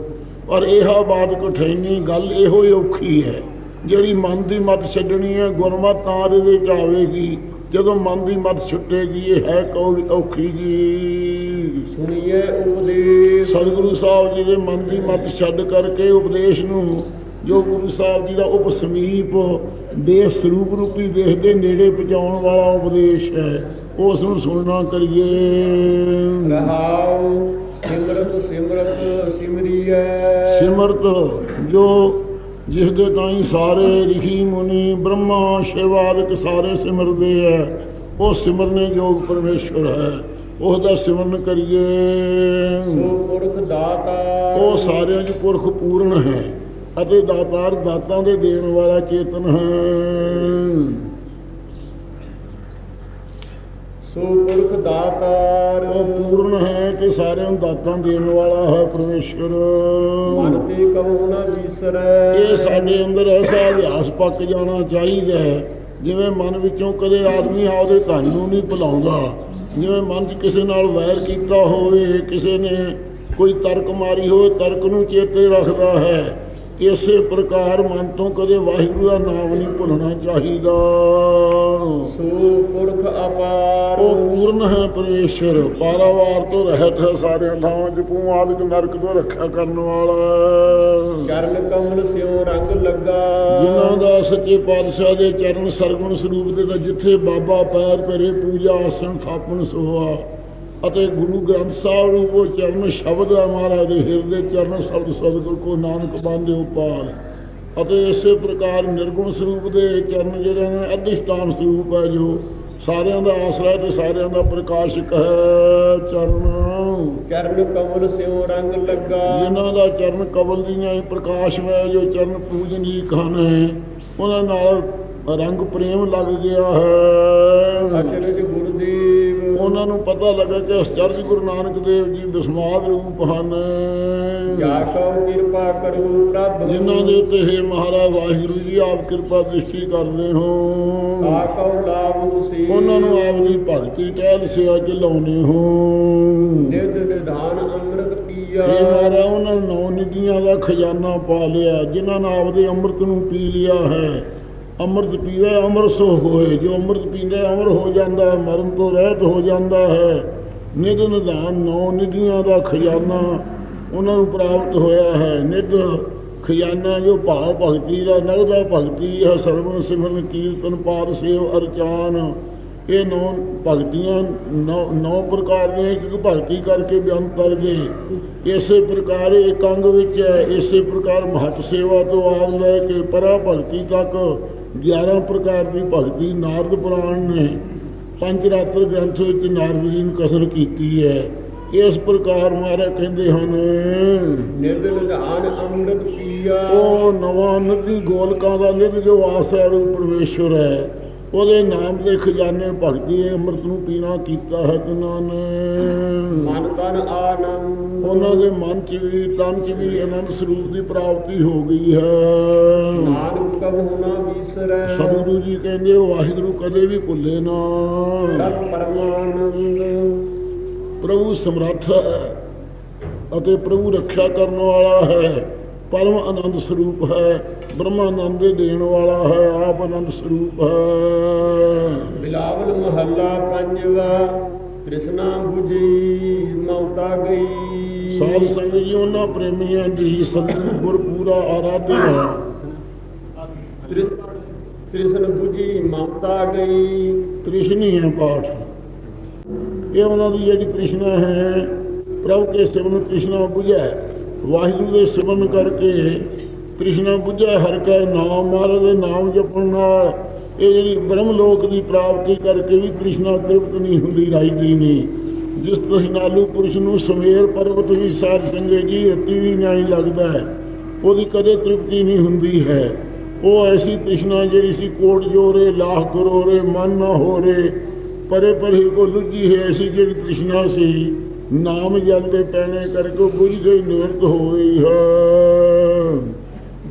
ਪਰ ਇਹ ਬਾਤ ਕਠਿਨੀ ਗੱਲ ਇਹੋ ਹੀ ਔਖੀ ਹੈ। ਜਿਹੜੀ ਮਨ ਦੀ ਮਤ ਛੱਡਣੀ ਹੈ ਗੁਰਮਤ ਤਾਂ ਇਹਦੇ ਵਿੱਚ ਆਵੇਗੀ। ਜਦੋਂ ਮਨ ਦੀ ਮਤ ਛੁੱਟੇਗੀ ਇਹ ਹੈ ਕੌੜੀ ਔਖੀ ਜੀ? ਸੁਣੀਏ ਉਪਦੇਸ਼। ਸਤਿਗੁਰੂ ਸਾਹਿਬ ਜੀ ਦੇ ਮਨ ਦੀ ਮਤ ਛੱਡ ਕਰਕੇ ਉਪਦੇਸ਼ ਨੂੰ ਜੋ ਗੁਰੂ ਸਾਹਿਬ ਜੀ ਦਾ ਉਪ ਸਮੀਪ ਦੇਹ ਸਰੂਪ ਰੂਪੀ ਦੇਹ ਦੇ ਨੇੜੇ ਪਹੁੰਚਾਉਣ ਵਾਲਾ ਉਪਦੇਸ਼ ਹੈ ਉਸ ਨੂੰ ਸੁਣਨਾ ਕਰੀਏ। ਰਹਾਉ ਸਿਮਰਤ ਸਿਮਰਤ ਸਿਮਰੀਐ। ਸਿਮਰਤ ਜੋ ਜਿਸ ਦੇ ਤਾਈ ਸਾਰੇ ਰਿਖੀ ਮੁਨੀ ਬ੍ਰਹਮਾ ਸ਼ਿਵ ਆਦਿਕ ਸਾਰੇ ਸਿਮਰਦੇ ਹੈ ਉਹ ਸਿਮਰਨੇ ਯੋਗ ਪਰਮੇਸ਼ਵਰ ਹੈ ਉਸ ਦਾ ਸਿਮਰਨ ਕਰੀਏ। ਸੋ ਪੁਰਖ ਦਾਤਾ। ਉਹ ਸਾਰਿਆਂ 'ਚ ਪੁਰਖ ਪੂਰਨ ਹੈ ਅਤੇ ਦਾਤਾਰ ਦਾਤਾਂ ਦੇ ਦੇਣ ਵਾਲਾ ਚੇਤਨ ਹੈ। ਸੋ ਪੁਰਖ ਦਾਤਾਰ। ਉਹ ਪੂਰਨ ਹੈ ਕਿ ਸਾਰਿਆਂ ਨੂੰ ਦਾਤਾਂ ਦੇਣ ਵਾਲਾ ਹੈ ਪਰਮੇਸ਼ਵਰ। ਮਨ ਤੇ ਕਹੋ ਨਾ ਵਿਸਰੈ ਇਹ ਸਾਡੇ ਅੰਦਰ ਐਸਾ ਅਭਿਆਸ ਪੱਕ ਜਾਣਾ ਚਾਹੀਦਾ ਹੈ। ਜਿਵੇਂ ਮਨ ਵਿੱਚੋਂ ਕਦੇ ਆਦਮੀ ਆਪਦੇ ਧਨ ਨੂੰ ਨਹੀਂ ਭੁਲਾਉਂਦਾ। ਜਿਵੇਂ ਮਨ 'ਚ ਕਿਸੇ ਨਾਲ ਵੈਰ ਕੀਤਾ ਹੋਵੇ ਕਿਸੇ ਨੇ ਕੋਈ ਤਰਕ ਮਾਰੀ ਹੋਵੇ ਤਰਕ ਨੂੰ ਚੇਤੇ ਰੱਖਦਾ ਹੈ। ਇਸੇ ਪ੍ਰਕਾਰ ਮਨ ਤੋਂ ਕਦੇ ਵਾਹਿਗੁਰੂ ਦਾ ਨਾਮ ਨਹੀਂ ਭੁੱਲਣਾ ਚਾਹੀਦਾ। ਸੋ ਪੁਰਖ ਅਪਾਰ। ਉਹ ਪੂਰਨ ਹੈ ਪਰਮੇਸ਼ਰ ਪਾਰਾਵਾਰ ਤੋਂ ਰਹਿਤ ਹੈ ਸਾਰੇ ਥਾਵਾਂ ਚ ਪੂ ਆਦਿਕ ਨਰਕ ਤੋਂ ਰੱਖਿਆ ਕਰਨ ਵਾਲਾ ਚਰਨ ਕਮਲ ਸਿਉ ਰੰਗ ਲੱਗਾ। ਜਿਨ੍ਹਾਂ ਦਾ ਸੱਚੇ ਪਾਤਸ਼ਾਹ ਦੇ ਚਰਨ ਸਰਗੁਣ ਸਰੂਪ ਦੇ ਤਾਂ ਜਿੱਥੇ ਬਾਬਾ ਪੈਰ ਧਰੇ ਪੂਜਾ ਆਸਣ ਥਾਪਣ ਸੋਆ ਅਤੇ ਗੁਰੂ ਗ੍ਰੰਥ ਸਾਹਿਬ ਨੂੰ ਉਹ ਚਰਨ ਸ਼ਬਦ ਹੈ ਮਹਾਰਾਜ ਦੇ ਹਿਰਦੇ ਚਰਨ ਸ਼ਬਦ ਸਤਿਗੁਰ ਕੋ ਨਾਨਕ ਬੰਦੇ ਉਪਾਰ ਅਤੇ ਇਸੇ ਪ੍ਰਕਾਰ ਨਿਰਗੁਣ ਸਰੂਪ ਦੇ ਚਰਨ ਜਿਹੜੇ ਨੇ ਅਧਿਸ਼ਟਾਨ ਸਰੂਪ ਹੈ ਜੋ ਸਾਰਿਆਂ ਦਾ ਆਸਰਾ ਤੇ ਸਾਰਿਆਂ ਦਾ ਪ੍ਰਕਾਸ਼ਕ ਹੈ ਚਰਨ। ਚਰਨ ਕਮਲ ਸਿਉ ਰੰਗ ਲੱਗਾ। ਜਿਨ੍ਹਾਂ ਦਾ ਚਰਨ ਕਬਲ ਦੀਆਂ ਹੀ ਪ੍ਰਕਾਸ਼ਮੈ ਜੋ ਚਰਨ ਪੂਜਨੀਕ ਹਨ ਉਹਨਾਂ ਨਾਲ ਰੰਗ ਪ੍ਰੇਮ ਲੱਗ ਗਿਆ ਹੈ। ਅਚਰਜ ਉਹਨਾਂ ਨੂੰ ਪਤਾ ਲੱਗਾ ਕਿ ਅਚਰਜ ਗੁਰੂ ਨਾਨਕ ਦੇਵ ਜੀ ਦਸਮਾਦ ਰੂਪ ਹਨ। ਜਾ ਕਉ ਕਿਰਪਾ ਕਰੋ ਪ੍ਰਭ। ਜਿਨ੍ਹਾਂ ਦੇ ਉੱਤੇ ਹੈ ਮਹਾਰਾਜ ਵਾਹਿਗੁਰੂ ਜੀ ਆਪ ਕਿਰਪਾ ਦ੍ਰਿਸ਼ਟੀ ਕਰਦੇ ਹੋ। ਤਾ ਕਉ ਲਾਭ ਤੁਸੀਂ ਉਹਨਾਂ ਨੂੰ ਆਪ ਦੀ ਭਗਤੀ ਟਹਿਲ ਸੇਵਾ ਚ ਲਾਉਣੇ ਹੋ। ਨਿਧ ਨਿਧਾਨ ਅੰਮ੍ਰਿਤ ਪੀਆ। ਇਹ ਮਾਰਾ ਉਹਨਾਂ ਨੇ ਨੌ ਨਿਧੀਆਂ ਦਾ ਖਜ਼ਾਨਾ ਪਾ ਲਿਆ ਜਿਨ੍ਹਾਂ ਨੇ ਆਪਦੇ ਅੰਮ੍ਰਿਤ ਨੂੰ ਪੀ ਲਿਆ ਹੈ। ਅੰਮ੍ਰਿਤ ਪੀਵੇ ਅਮਰ ਸੋ ਹੋਏ। ਜੋ ਅੰਮ੍ਰਿਤ ਪੀਂਦਾ ਅਮਰ ਹੋ ਜਾਂਦਾ ਹੈ, ਮਰਨ ਤੋਂ ਰਹਿਤ ਹੋ ਜਾਂਦਾ ਹੈ। ਨਿਧ ਨਿਧਾਨ, ਨੌ ਨਿਧੀਆਂ ਦਾ ਖਜ਼ਾਨਾ ਉਹਨਾਂ ਨੂੰ ਪ੍ਰਾਪਤ ਹੋਇਆ ਹੈ। ਨਿਧ ਖਜ਼ਾਨਾ ਜੋ ਭਾਵ ਭਗਤੀ ਦਾ, ਨਗਦਾ ਭਗਤੀ ਹੈ। ਸਰਵਨ ਸਿਮਰਨ, ਕੀਰਤਨ ਪਾਰ ਸੇਵ, ਅਰਚਾਨ, ਇਹ ਨੌ ਭਗਤੀਆਂ, ਨੌ ਨੌ ਪ੍ਰਕਾਰ ਦੀਆਂ ਇੱਕ ਭਗਤੀ ਕਰਕੇ ਬਿਆਨ ਕਰ ਗਏ। ਇਸੇ ਪ੍ਰਕਾਰ ਇੱਕ ਅੰਗ ਵਿੱਚ ਹੈ। ਇਸੇ ਪ੍ਰਕਾਰ ਮਹਤ ਸੇਵਾ ਤੋਂ ਆਪ ਲੈ ਕੇ ਪਰਾ ਭਗਤੀ ਤੱਕ 11 ਪ੍ਰਕਾਰ ਦੀ ਭਗਤੀ ਨਾਰਦ ਪੁਰਾਣ ਨੇ ਪੰਜ ਰਾਤਰ ਗ੍ਰੰਥ ਵਿੱਚ ਨਾਰਦ ਜੀ ਨੂੰ ਕਸਰ ਕੀਤੀ ਹੈ। ਇਸ ਪ੍ਰਕਾਰ ਮਹਾਰਾਜ ਕਹਿੰਦੇ ਹਨ ਨਿਧ ਨਿਧਾਨ ਅੰਮ੍ਰਿਤ ਪੀਆ। ਉਹ ਨਵਾਂ ਨਦੀ ਗੋਲਕਾਂ ਦਾ ਨਿਧ ਜੋ ਆਸਰਾ ਰੂਪ ਪਰਮੇਸ਼ਵਰ ਹੈ। ਉਹਦੇ ਨਾਮ ਦੇ ਖਜ਼ਾਨੇ ਭਗਤੀ ਅੰਮ੍ਰਿਤ ਨੂੰ ਪੀਣਾ ਕੀਤਾ ਹੈ ਜਿਨ੍ਹਾਂ ਨੇ ਮਨ ਤਨ ਆਨੰਦ। ਉਹਨਾਂ ਦੇ ਮਨ ਚ ਵੀ ਤਨ ਚ ਵੀ ਆਨੰਦ ਸਰੂਪ ਦੀ ਪ੍ਰਾਪਤੀ ਹੋ ਗਈ ਹੈ। ਨਾਨਕ ਕਬਹੁ ਨਾ ਵਿਸਰੈ। ਸਤਿਗੁਰੂ ਜੀ ਕਹਿੰਦੇ ਉਹ ਵਾਹਿਗੁਰੂ ਕਦੇ ਵੀ ਭੁੱਲੇ ਨਾ। ਪਰਮਾਨੰਦ। ਪ੍ਰਭੂ ਸਮਰੱਥ ਹੈ ਅਤੇ ਪ੍ਰਭੂ ਰੱਖਿਆ ਕਰਨ ਵਾਲਾ ਹੈ। ਪਰਮ ਆਨੰਦ ਸਰੂਪ ਹੈ। ਬ੍ਰਹਮਾਨੰਦ ਦੇ ਦੇਣ ਵਾਲਾ ਹੈ ਆਪ ਆਨੰਦ ਸਰੂਪ ਹੈ। ਬਿਲਾਵਲ ਮਹੱਲਾ ਪੰਜਵਾ ਕ੍ਰਿਸ਼ਨਾ 부ਜੀ ਮੌਤਾ ਗਈ। ਸਾਧ ਸੰਗਤ ਜੀ ਉਹਨਾਂ ਪ੍ਰੇਮੀਆਂ ਦੀ ਸਤਿਗੁਰ ਗੁਰ ਪੂਰਾ ਆਰਾਧਿਆ ਹੈ। ਕ੍ਰਿਸ਼- ਕ੍ਰਿਸ਼ਨ 부ਜੀ ਮਮਤਾ ਗਈ। ਕ੍ਰਿਸ਼ਨੀ ਹੈ ਪਾਠ। ਇਹ ਉਹਨਾਂ ਦੀ ਜਿਹੜੀ ਕ੍ਰਿਸ਼ਨਾ ਹੈ ਪ੍ਰਭੂ ਕੇ ਸਿਮਰਨ ਕ੍ਰਿਸ਼ਨਾ ਬੁਝੈ ਵਾਹਿਗੁਰੂ ਦੇ ਸਿਮਰਨ ਕਰਕੇ ਕ੍ਰਿਸ਼ਨਾ ਬੁਝੈ ਹਰ ਕੈ ਨਾਮ, ਮਹਾਰਾਜ ਦੇ ਨਾਮ ਜਪਣ ਨਾਲ ਇਹ ਜਿਹੜੀ ਬ੍ਰਹਮ ਲੋਕ ਦੀ ਪ੍ਰਾਪਤੀ ਕਰਕੇ ਵੀ ਕ੍ਰਿਸ਼ਨਾ ਤ੍ਰਿਪਤ ਨਹੀਂ ਹੁੰਦੀ ਰਾਈਦੀ ਨਹੀਂ ਜਿਸ ਤਹਿਨਾਲੂ ਪੁਰਸ਼ ਨੂੰ ਸਮੇਰ ਪਰਬਤ ਵੀ ਸਾਧ ਸੰਗੇ ਜੀ ਅਤੀ ਵੀ ਨਹੀਂ ਲੱਗਦਾ ਹੈ। ਉਹਦੀ ਕਦੇ ਤ੍ਰਿਪਤੀ ਨਹੀਂ ਹੁੰਦੀ ਹੈ। ਉਹ ਐਸੀ ਤ੍ਰਿਸ਼ਨਾ ਜਿਹੜੀ ਸੀ, ਕੋਟ ਜੋਰੇ ਲਾਖ ਕਰੋਰੇ, ਮਨ ਨਾ ਹੋਰੇ, ਪਰੇ ਪਰੇ ਕੋ ਲੁੱਜੀ ਹੈ, ਐਸੀ ਜਿਹੜੀ ਤ੍ਰਿਸ਼ਨਾ ਸੀ, ਨਾਮ ਜਲ ਦੇ ਪੈਣੇ ਕਰਕੇ ਉਹ ਬੁਝ ਗਈ ਨਿਵਰਤ ਹੋ ਗਈ ਹੈ।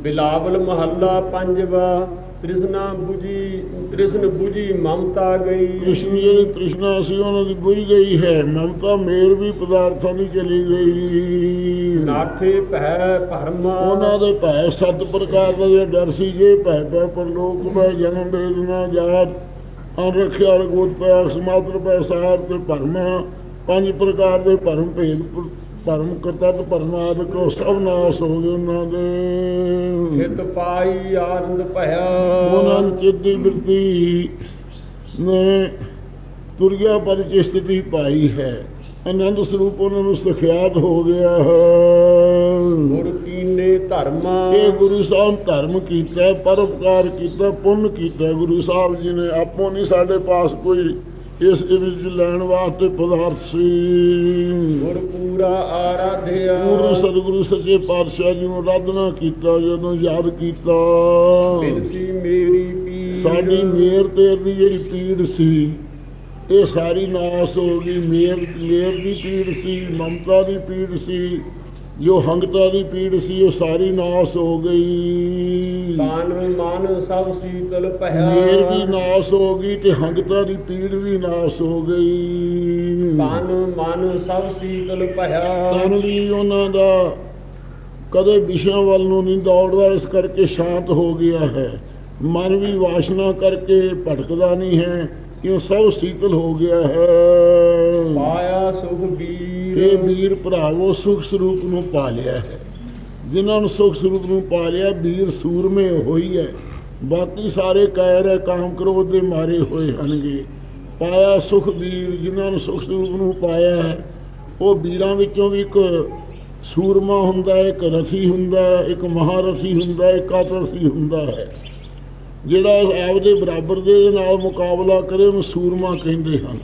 ਬਿਲਾਵਲ ਮਹੱਲਾ ਪੰਜਵਾ ਕ੍ਰਿਸ਼ਨਾ 부ਜੀ ਕ੍ਰਿਸ਼ਨ 부ਜੀ ਮਮਤਾ ਗਈ। ਕ੍ਰਿਸ਼ਨ ਜਿਹੜੀ ਤ੍ਰਿਸ਼ਨਾ ਸੀ ਉਹਨਾਂ ਦੀ ਬੁਝ ਗਈ ਹੈ। ਮਮਤਾ ਮੇਰ ਵੀ ਪਦਾਰਥਾਂ ਦੀ ਚਲੀ ਗਈ। ਨਾਠੇ ਭੈ ਭਰਮਾ। ਉਹਨਾਂ ਦੇ ਭੈ ਸੱਤ ਪ੍ਰਕਾਰ ਦਾ ਜਿਹੜਾ ਡਰ ਸੀ ਜੇ ਭੈ ਪੈ ਪਰਲੋਕ ਮੈਂ ਜਨਮ ਵੇਦਨਾ ਜਾਤ ਅਨ ਰੱਖਿਆ ਰਗੋਤ ਪੈ ਸਮਾਤਰ ਪੈ ਸਾਰ ਤੇ ਭਰਮਾ ਪੰਜ ਪ੍ਰਕਾਰ ਦੇ ਭਰਮ ਭੇਦ ਭਰਮ ਕਰਤੱਤ ਭਰਮਾਦਿਕ ਉਹ ਸਭ ਨਾਸ ਹੋ ਗਏ ਉਹਨਾਂ ਦੇ। ਚਿਤ ਪਾਈ ਆਨੰਦ ਭਇਆ। ਉਹਨਾਂ ਨੂੰ ਚਿੱਤੀ ਬਿਰਤੀ ਨੇ ਤੁਰਿਆ ਪਰ ਚ ਸਥਿਤੀ ਪਾਈ ਹੈ। ਆਨੰਦ ਸਰੂਪ ਉਹਨਾਂ ਨੂੰ ਸਖਿਆਤ ਹੋ ਗਿਆ ਹੈ। ਗੁਰ ਕੀਨੇ ਧਰਮਾ। ਇਹ ਗੁਰੂ ਸਾਹਿਬ ਧਰਮ ਕੀਤਾ ਪਰਉਪਕਾਰ ਕੀਤਾ ਪੁੰਨ ਕੀਤਾ। ਗੁਰੂ ਸਾਹਿਬ ਜੀ ਨੇ ਆਪੋ ਨਹੀਂ ਸਾਡੇ ਪਾਸ ਕੋਈ ਇਸ ਵਿੱਚ ਲੈਣ ਵਾਸਤੇ ਪਦਾਰਥ ਸੀ। ਗੁਰ ਪੂਰਾ ਆਰਾਧਿਆ। ਗੁਰੂ ਸਤਿਗੁਰੂ ਸੱਚੇ ਪਾਤਸ਼ਾਹ ਜੀ ਨੂੰ ਆਰਾਧਨਾ ਕੀਤਾ ਜਦੋਂ ਯਾਦ ਕੀਤਾ। ਬਿਨਸੀ ਮੇਰੀ ਪੀਰ ਸਾਡੀ ਮੇਰ ਤੇਰ ਦੀ ਜਿਹੜੀ ਪੀੜ ਸੀ ਇਹ ਸਾਰੀ ਨਾਸ ਹੋ ਗਈ। ਮੇਰ ਮੇਰ ਦੀ ਪੀੜ ਸੀ ਮਮਤਾ ਦੀ ਪੀੜ ਸੀ। ਜੋ ਹੰਗਤਾ ਦੀ ਪੀੜ ਸੀ ਉਹ ਸਾਰੀ ਨਾਸ ਹੋ ਗਈ। ਕਾਨ ਮਨ ਸਭ ਸੀਤਲ ਭਇਆ। ਮੇਰ ਵੀ ਨਾਸ ਹੋ ਗਈ ਤੇ ਹੰਗਤਾ ਦੀ ਪੀੜ ਵੀ ਨਾਸ ਹੋ ਗਈ। ਕਾਨ ਮਨ ਸਭ ਸੀਤਲ ਭਇਆ। ਤਨ ਵੀ ਉਹਨਾਂ ਦਾ ਕਦੇ ਵਿਸ਼ਿਆਂ ਵੱਲ ਨੂੰ ਨਹੀਂ ਦੌੜਦਾ ਇਸ ਕਰਕੇ ਸ਼ਾਂਤ ਹੋ ਗਿਆ ਹੈ। ਮਨ ਵੀ ਵਾਸ਼ਨਾ ਕਰਕੇ ਭਟਕਦਾ ਨਹੀਂ ਹੈ ਕਿਉਂ ਸਭ ਸੀਤਲ ਹੋ ਗਿਆ ਹੈ। ਪਾਇਆ ਸੁਖ ਬੀਰ। ਇਹ ਵੀਰ ਭਰਾਵੋ ਸੁਖ ਸਰੂਪ ਨੂੰ ਪਾ ਲਿਆ ਹੈ। ਜਿਨ੍ਹਾਂ ਨੂੰ ਸੁਖ ਸਰੂਪ ਨੂੰ ਪਾ ਲਿਆ ਵੀਰ ਸੂਰਮੇ ਹੋਈ ਹੈ। ਬਾਕੀ ਸਾਰੇ ਕਾਇਰ ਹੈ, ਕਾਮ ਕ੍ਰੋਧ ਦੇ ਮਾਰੇ ਹੋਏ ਹਨਗੇ। ਪਾਇਆ ਸੁਖ ਵੀਰ, ਜਿਨ੍ਹਾਂ ਨੂੰ ਸੁਖ ਸਰੂਪ ਨੂੰ ਪਾਇਆ ਹੈ, ਉਹ ਵੀਰਾਂ ਵਿੱਚੋਂ ਵੀ ਇੱਕ ਸੂਰਮਾ ਹੁੰਦਾ ਹੈ, ਇੱਕ ਰਥੀ ਹੁੰਦਾ ਹੈ, ਇੱਕ ਮਹਾਰਥੀ ਹੁੰਦਾ ਹੈ, ਇੱਕ ਆਤਰਥੀ ਹੁੰਦਾ ਹੈ। ਜਿਹੜਾ ਆਪਦੇ ਬਰਾਬਰ ਦੇ ਨਾਲ ਮੁਕਾਬਲਾ ਕਰੇ, ਉਹਨੂੰ ਸੂਰਮਾ ਕਹਿੰਦੇ ਹਨ।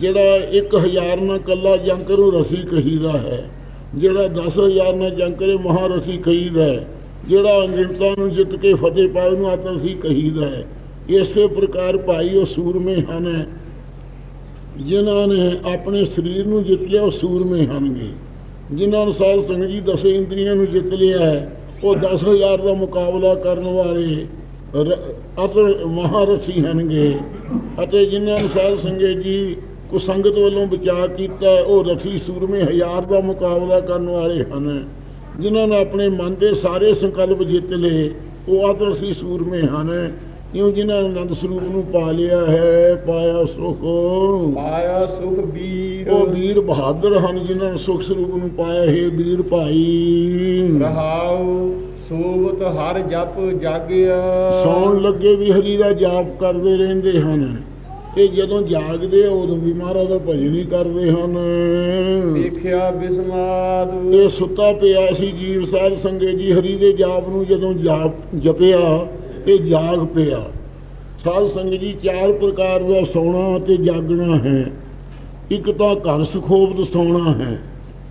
ਜਿਹੜਾ 1000 ਨਾਲ ਕੱਲਾ ਜੰਗ ਕਰੂ ਰਸੀ ਕਹੀਦਾ ਹੈ। ਜਿਹੜਾ 10000 ਨਾਲ ਜੰਕਰੇ ਕਰੇ ਮਹਾਰਥੀ ਕਹੀਦਾ ਹੈ। ਜਿਹੜਾ ਅੰਗਿਣਤਾ ਨੂੰ ਜਿੱਤ ਕੇ ਫਤਿਹ ਪਾਏ ਉਹਨੂੰ ਆਤਰਥੀ ਕਹੀਦਾ ਹੈ। ਇਸੇ ਪ੍ਰਕਾਰ ਭਾਈ ਉਹ ਸੂਰਮੇ ਹਨ। ਜਿਨ੍ਹਾਂ ਨੇ ਆਪਣੇ ਸਰੀਰ ਨੂੰ ਜਿੱਤ ਲਿਆ ਉਹ ਸੂਰਮੇ ਹਨਗੇ ਜਿਨ੍ਹਾਂ ਨੂੰ ਸਾਧ ਸੰਗਤ ਜੀ ਦਸ ਇੰਦਰੀਆਂ ਨੂੰ ਜਿੱਤ ਲਿਆ ਹੈ, ਉਹ 10000 ਦਾ ਮੁਕਾਬਲਾ ਕਰਨ ਵਾਲੇ ਰ- ਅਤਰ ਮਹਾਰਥੀ ਹਨਗੇ ਅਤੇ ਜਿਨ੍ਹਾਂ ਨੂੰ ਸਾਧ ਸੰਗਤ ਜੀ ਕੁਸੰਗਤ ਵੱਲੋਂ ਬਚਾ ਕੀਤਾ ਉਹ ਰਥੀ ਸੂਰਮੇ ਹਜ਼ਾਰ ਦਾ ਮੁਕਾਬਲਾ ਕਰਨ ਵਾਲੇ ਹਨ। ਜਿਨ੍ਹਾਂ ਨੇ ਆਪਣੇ ਮਨ ਦੇ ਸਾਰੇ ਸੰਕਲਪ ਜਿੱਤ ਲਏ ਉਹ ਆਦਰਸ਼ੀ ਸੂਰਮੇ ਹਨ। ਇਉਂ ਜਿਨ੍ਹਾਂ ਨੇ ਆਨੰਦ ਸਰੂਪ ਨੂੰ ਪਾ ਲਿਆ ਹੈ ਪਾਇਆ ਸੁਖ। ਪਾਇਆ ਸੁਖ ਬੀਰ ਉਹ ਵੀਰ ਬਹਾਦਰ ਹਨ ਜਿਨ੍ਹਾਂ ਨੇ ਸੁਖ ਸਰੂਪ ਨੂੰ ਪਾਇਆ ਹੈ ਵੀਰ ਭਾਈ। ਰਹਾਉ ਸੋਵਤ ਹਰ ਜਪ ਜਾਗਿਆ। ਸੌਣ ਲੱਗੇ ਵੀ ਹਰੀ ਦਾ ਜਾਪ ਕਰਦੇ ਰਹਿੰਦੇ ਹਨ। ਤੇ ਜਦੋਂ ਜਾਗਦੇ ਆ, ਉਦੋਂ ਵੀ ਮਹਾਰਾਜ ਦਾ ਭਜਨ ਹੀ ਕਰਦੇ ਹਨ। ਦੇਖਿਆ ਬਿਸਮਾਦ। ਇਹ ਸੁੱਤਾ ਪਿਆ ਸੀ ਜੀਵ ਸਾਧ ਸੰਗੇ ਜੀ ਹਰੀ ਦੇ ਜਾਪ ਨੂੰ ਜਦੋਂ ਜਾਪ ਜਪਿਆ ਇਹ ਜਾਗ ਪਿਆ। ਸਾਧ ਸੰਗਤ ਜੀ ਚਾਰ ਪ੍ਰਕਾਰ ਦਾ ਸੌਣਾ ਤੇ ਜਾਗਣਾ ਹੈ। ਇੱਕ ਤਾਂ ਘਰ ਸੁਖੋਬਤ ਸੌਣਾ ਹੈ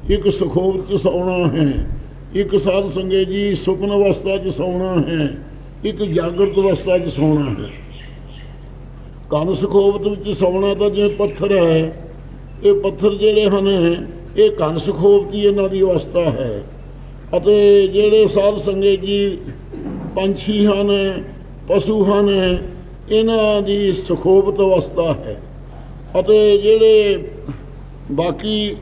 ਇੱਕ ਸੁਖੋਬਤ ਸੌਣਾ ਹੈ ਇੱਕ ਸਾਧ ਸੰਗਤ ਜੀ ਸੁਪਨ ਅਵਸਥਾ ਚ ਸੌਣਾ ਹੈ ਇੱਕ ਜਾਗਰਤ ਅਵਸਥਾ ਚ ਸੌਣਾ ਹੈ। ਘਰ ਸੁਖੋਬਤ ਵਿੱਚ ਸੌਣਾ ਤਾਂ ਜਿਵੇਂ ਪੱਥਰ ਹੈ, ਇਹ ਪੱਥਰ ਜਿਹੜੇ ਹਨ, ਇਹ ਕੰਨ ਸੁਖੋਬਤੀ ਇਹਨਾਂ ਦੀ ਅਵਸਥਾ ਹੈ। ਅਤੇ ਜਿਹੜੇ ਸਾਧ ਸੰਗਤ ਜੀ ਪੰਛੀ ਹਨ, ਪਸ਼ੂ ਹਨ, ਇਹਨਾਂ ਦੀ ਸੁਖੋਬਤ ਅਵਸਥਾ ਹੈ। ਅਤੇ ਜਿਹੜੇ ਬਾਕੀ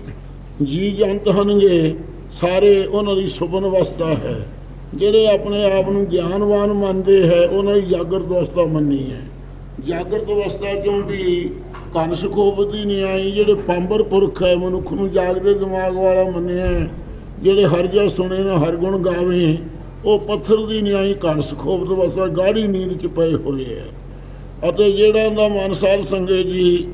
ਜੀ ਜੰਤ ਹਨਗੇ, ਸਾਰੇ ਉਹਨਾਂ ਦੀ ਸੁਪਨ ਅਵਸਥਾ ਹੈ। ਜਿਹੜੇ ਆਪਣੇ ਆਪ ਨੂੰ ਗਿਆਨਵਾਨ ਮੰਨਦੇ ਹੈ, ਉਹਨਾਂ ਦੀ ਜਾਗਰਤ ਅਵਸਥਾ ਮੰਨੀ ਹੈ। ਜਾਗਰਤ ਅਵਸਥਾ ਕਿਉਂਕਿ ਵੀ ਕੰਨ ਸੁਖੋਬਤ ਹੀ ਨਹੀਂ ਆਈ? ਜਿਹੜੇ ਪੰਬਰ ਪੁਰਖ ਹੈ, ਮਨੁੱਖ ਨੂੰ ਜਾਗਦੇ ਦਿਮਾਗ ਵਾਲਾ ਮੰਨਿਆ ਜਿਹੜੇ ਹਰ ਜਾ ਸੁਣੇ ਨਾ, ਹਰ ਗੁਣ ਗਾਵੇ, ਉਹ ਪੱਥਰ ਦੀ ਨਹੀਂ ਆਈ, ਕੰਨ ਸੁਖੋਬਤ ਅਵਸਥਾ, ਗਾੜੀ ਨੀਂਦ ਚ ਪਏ ਹੋਏ ਹੈ ਅਤੇ ਜਿਹੜਾ ਦਾ ਮਨ ਸਾਹਿਬ ਸੰਗੇ ਜੀ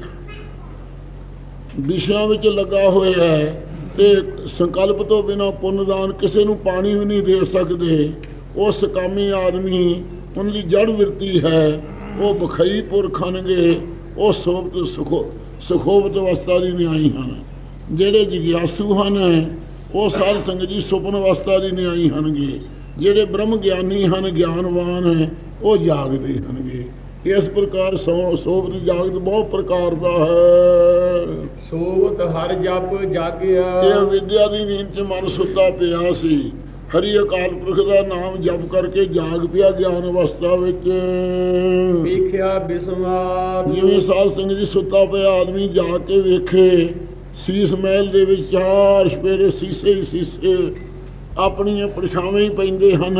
ਵਿਸ਼ਿਆਂ ਵਿੱਚ ਲੱਗਾ ਹੋਇਆ ਹੈ, ਤੇ ਸੰਕਲਪ ਤੋਂ ਬਿਨਾ ਪੁੰਨਦਾਨ ਕਿਸੇ ਨੂੰ ਪਾਣੀ ਵੀ ਨਹੀਂ ਦੇ ਸਕਦੇ ਉਹ ਸਕਾਮੀ ਆਦਮੀ ਉਹਨਾਂ ਦੀ ਜੜ ਵਿਰਤੀ ਹੈ। ਉਹ ਬਖਈ ਪੁਰਖਣਗੇ ਉਹ ਸੋਭਤ ਸੁਖੋ ਸੁਖੋਬਤ ਅਵਸਥਾ ਦੀ ਨਿਆਈ ਹਨ। ਜਿਹੜੇ ਜਿਗਿਆਸੂ ਹਨ ਉਹ ਸਾਧ ਸੰਗਤ ਜੀ ਸੁਪਨ ਅਵਸਥਾ ਦੀ ਨਿਆਈ ਹਨਗੇ ਜਿਹੜੇ ਬ੍ਰਹਮ ਗਿਆਨੀ ਹਨ ਗਿਆਨਵਾਨ ਹੈ ਉਹ ਜਾਗਦੇ ਹਨਗੇ ਇਸ ਪ੍ਰਕਾਰ ਸੋਭਤ ਜਾਗਤ ਬਹੁਤ ਪ੍ਰਕਾਰ ਦਾ ਹੈ। ਸੋਵਤ ਹਰ ਜਪ ਜਾਗਿਆ। ਇਹ ਵਿਦਿਆ ਦੀ ਨੀਂਦ ਚ ਮਨ ਸੁੱਤਾ ਪਿਆ ਸੀ। ਹਰੀ ਅਕਾਲ ਪੁਰਖ ਦਾ ਨਾਮ ਜਪ ਕਰਕੇ ਜਾਗ ਪਿਆ ਗਿਆਨ ਅਵਸਥਾ ਵਿੱਚ। ਵੇਖਿਆ ਬਿਸਮਾਦ ਜਿਵੇਂ ਸਾਧ ਸਿੰਘ ਜੀ ਸੁੱਤਾ ਪਿਆ ਆਦਮੀ ਜਾ ਕੇ ਵੇਖੇ ਸੀਸ ਮਹਿਲ ਦੇ ਵਿੱਚ ਚਾਰ ਸਪੇਰੇ ਸੀਸੇ ਹੀ ਸੀਸੇ ਆਪਣੀਆਂ ਪਰਛਾਵੇਂ ਹੀ ਪੈਂਦੇ ਹਨ।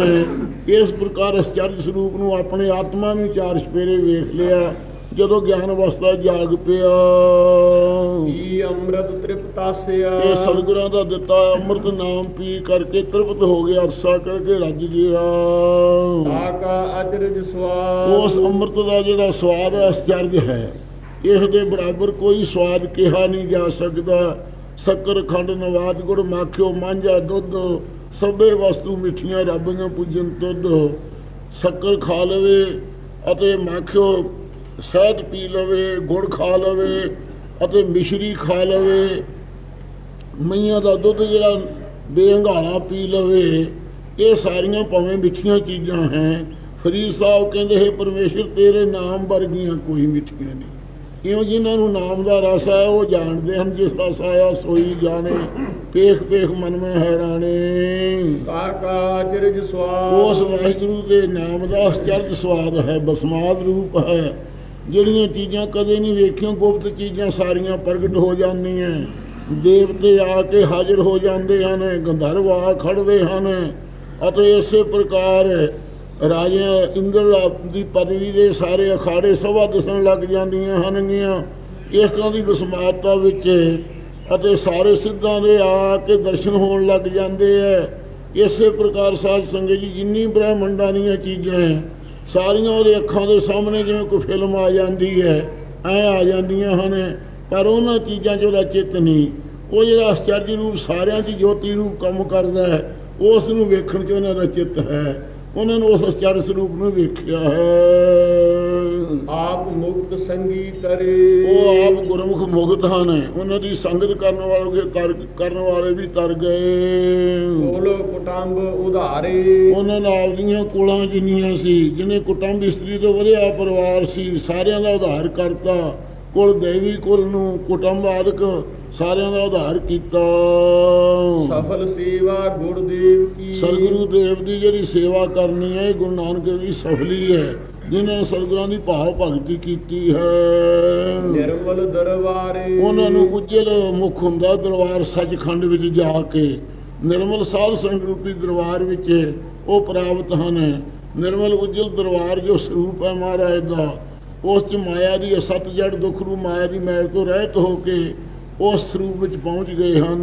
ਇਸ ਪ੍ਰਕਾਰ ਅਚਰਜ ਸਰੂਪ ਨੂੰ ਆਪਣੇ ਆਤਮਾ ਨੂੰ ਚਾਰ ਸਪੇਰੇ ਵੇਖ ਲਿਆ। ਜਦੋਂ ਗਿਆਨ ਅਵਸਥਾ ਜਾਗ ਪਿਆ। ਈ ਅੰਮ੍ਰਿਤ ਤ੍ਰਿਪਤਾਸਿਆ ਇਹ ਸਤਿਗੁਰਾਂ ਦਾ ਦਿੱਤਾ ਅੰਮ੍ਰਿਤ ਨਾਮ ਪੀ ਕਰਕੇ ਤ੍ਰਿਪਤ ਹੋ ਗਿਆ ਅਰਸਾ ਕਰਕੇ ਰੱਜ ਗਿਆ। ਤਾਕਾ ਅਜਰਜ ਸਵਾਦ। ਉਸ ਅੰਮ੍ਰਿਤ ਦਾ ਜਿਹੜਾ ਸਵਾਦ ਹੈ ਅਚਰਜ ਹੈ। ਇਸ ਦੇ ਬਰਾਬਰ ਕੋਈ ਸਵਾਦ ਕਿਹਾ ਨਹੀਂ ਜਾ ਸਕਦਾ। ਸ਼ੱਕਰ ਖੰਡ ਨਵਾਦ ਗੁੜ ਮਾਖਿਓ ਮਾਂਝਾ ਦੁੱਧ ਸਭੇ ਵਸਤੂ ਮਿੱਠੀਆਂ ਰੱਬ ਨੂੰ ਪੂਜਨ ਤੁਧ। ਸ਼ੱਕਰ ਖਾ ਲਵੇ ਅਤੇ ਮਾਖਿਓ ਸ਼ਹਿਦ ਪੀ ਲਵੇ ਗੁੜ ਖਾ ਲਵੇ ਅਤੇ ਮਿਸ਼ਰੀ ਖਾ ਲਵੇ। ਮਈਆਂ ਦਾ ਦੁੱਧ ਜਿਹੜਾ ਬੇਹੰਗਾਲਾ ਪੀ ਲਵੇ ਇਹ ਸਾਰੀਆਂ ਭਾਵੇਂ ਮਿੱਠੀਆਂ ਚੀਜ਼ਾਂ ਹੈ। ਫਰੀਦ ਸਾਹਿਬ ਕਹਿੰਦੇ ਹੈ ਪਰਮੇਸ਼ਰ ਤੇਰੇ ਨਾਮ ਵਰਗੀਆਂ ਕੋਈ ਮਿੱਠੀਆਂ ਨਹੀਂ। ਕਿਉਂ ਜਿਨ੍ਹਾਂ ਨੂੰ ਨਾਮ ਦਾ ਰਸ ਹੈ ਉਹ ਜਾਣਦੇ ਹਨ ਜਿਸ ਰਸ ਆਇਆ ਸੋਈ ਜਾਣੇ। ਪੇਖ ਪੇਖ ਮਨ ਮੈਂ ਹੈਰਾਨੇ। ਤਾਕਾ ਅਜਰਜ ਸਵਾਦ। ਉਸ ਵਾਹਿਗੁਰੂ ਦੇ ਨਾਮ ਦਾ ਅਚਰਜ ਸਵਾਦ ਹੈ ਬਸਮਾਦ ਰੂਪ ਹੈ। ਜਿਹੜੀਆਂ ਚੀਜ਼ਾਂ ਕਦੇ ਨਹੀਂ ਵੇਖੀਆਂ, ਗੁਪਤ ਚੀਜ਼ਾਂ ਸਾਰੀਆਂ ਪ੍ਰਗਟ ਹੋ ਜਾਂਦੀਆਂ। ਦੇਵਤੇ ਆ ਕੇ ਹਾਜ਼ਰ ਹੋ ਜਾਂਦੇ ਹਨ, ਗੰਧਰਵ ਆ ਖੜਦੇ ਹਨ ਅਤੇ ਇਸੇ ਪ੍ਰਕਾਰ ਰਾਜਾ ਇੰਦਰ ਦੀ ਪਦਵੀ ਦੇ ਸਾਰੇ ਅਖਾੜੇ ਸਭਾ ਦਿਸਣ ਲੱਗ ਜਾਂਦੀਆਂ ਹਨਗੀਆਂ ਇਸ ਤਰ੍ਹਾਂ ਦੀ ਬਸਮਾਤਾ ਵਿੱਚ ਅਤੇ ਸਾਰੇ ਸਿੱਧਾਂ ਦੇ ਆ ਕੇ ਦਰਸ਼ਨ ਹੋਣ ਲੱਗ ਜਾਂਦੇ ਐ। ਇਸੇ ਪ੍ਰਕਾਰ ਸਾਧ ਸੰਗਤ ਜੀ, ਜਿੰਨੀ ਬ੍ਰਹਿਮੰਡਾਂ ਦੀਆਂ ਚੀਜ਼ਾਂ ਹੈ ਸਾਰੀਆਂ ਉਹਦੇ ਅੱਖਾਂ ਦੇ ਸਾਹਮਣੇ ਜਿਵੇਂ ਕੋਈ ਫਿਲਮ ਆ ਜਾਂਦੀ ਹੈ, ਐ ਆ ਜਾਂਦੀਆਂ ਹਨ, ਪਰ ਉਹਨਾਂ ਚੀਜ਼ਾਂ 'ਚ ਉਹਦਾ ਚਿੱਤ ਨਹੀਂ। ਉਹ ਜਿਹੜਾ ਅਸਚਰਜ ਰੂਪ ਸਾਰਿਆਂ 'ਚ ਜੋਤੀ ਰੂਪ ਕੰਮ ਕਰਦਾ ਹੈ, ਉਸ ਨੂੰ ਵੇਖਣ 'ਚ ਉਹਨਾਂ ਦਾ ਚਿੱਤ ਹੈ। ਉਹਨਾਂ ਨੇ ਉਸ ਅਸਚਰਜ ਸਰੂਪ ਨੂੰ ਵੇਖਿਆ ਹੈ। ਆਪ ਮੁਕਤ ਸੰਗੀ ਕਰੇ। ਉਹ ਆਪ ਗੁਰਮੁਖ ਮੁਗਤ ਹਨ ਉਹਨਾਂ ਦੀ ਸੰਗਤ ਕਰਨ ਵਾਲੇ ਕਰਨ ਵਾਲੇ ਵੀ ਤਰ ਗਏ। ਕੋਲ ਕੁਟੰਬ ਉਧਾਰੇ। ਉਹਨਾਂ ਨਾਲ ਆਪਦੀਆਂ ਕੁਲਾਂ ਜਿੰਨੀਆਂ ਸੀ ਜਿਹਨੇ ਕੁਟੰਬ ਇਸਤਰੀ ਤੋਂ ਵਧਿਆ ਪਰਿਵਾਰ ਸੀ ਸਾਰਿਆਂ ਦਾ ਉਧਾਰ ਕਰਤਾ। ਕੁਲ ਦੇਵੀ ਕੁਲ ਨੂੰ ਕੁਟੰਬ ਆਦਿਕ ਸਾਰਿਆਂ ਦਾ ਉਧਾਰ ਕੀਤਾ। ਸਫਲ ਸੇਵਾ ਗੁਰਦੇਵ ਕੀ। ਸਤਿਗੁਰੂ ਦੇਵ ਦੀ ਜਿਹੜੀ ਸੇਵਾ ਕਰਨੀ ਹੈ ਗੁਰੂ ਨਾਨਕ ਦੇਵ ਦੀ ਸਫਲੀ ਹੈ। ਜਿਨ੍ਹਾਂ ਸਤਿਗੁਰਾਂ ਦੀ ਭਾਵ ਭਗਤੀ ਕੀਤੀ ਹੈ। ਨਿਰਮਲ ਦਰਬਾਰੇ। ਉਹਨਾਂ ਨੂੰ ਉਜਲ ਮੁਖ ਹੁੰਦਾ ਦਰਬਾਰ ਸੱਚਖੰਡ ਵਿੱਚ ਜਾ ਕੇ। ਨਿਰਮਲ ਸਾਧ ਸੰਗ ਰੂਪੀ ਦਰਬਾਰ ਵਿੱਚ ਉਹ ਪ੍ਰਾਪਤ ਹਨ। ਨਿਰਮਲ ਉਜਲ ਦਰਬਾਰ ਜੋ ਸਰੂਪ ਹੈ ਮਹਾਰਾਜ ਦਾ ਉਸ ਚ ਮਾਇਆ ਦੀ ਅਸਤ ਜੜ ਦੁੱਖ ਰੂ ਮਾਇਆ ਦੀ ਮੈਲ ਤੋਂ ਰਹਿਤ ਹੋ ਕੇ ਉਸ ਸਰੂਪ ਵਿੱਚ ਪਹੁੰਚ ਗਏ ਹਨ।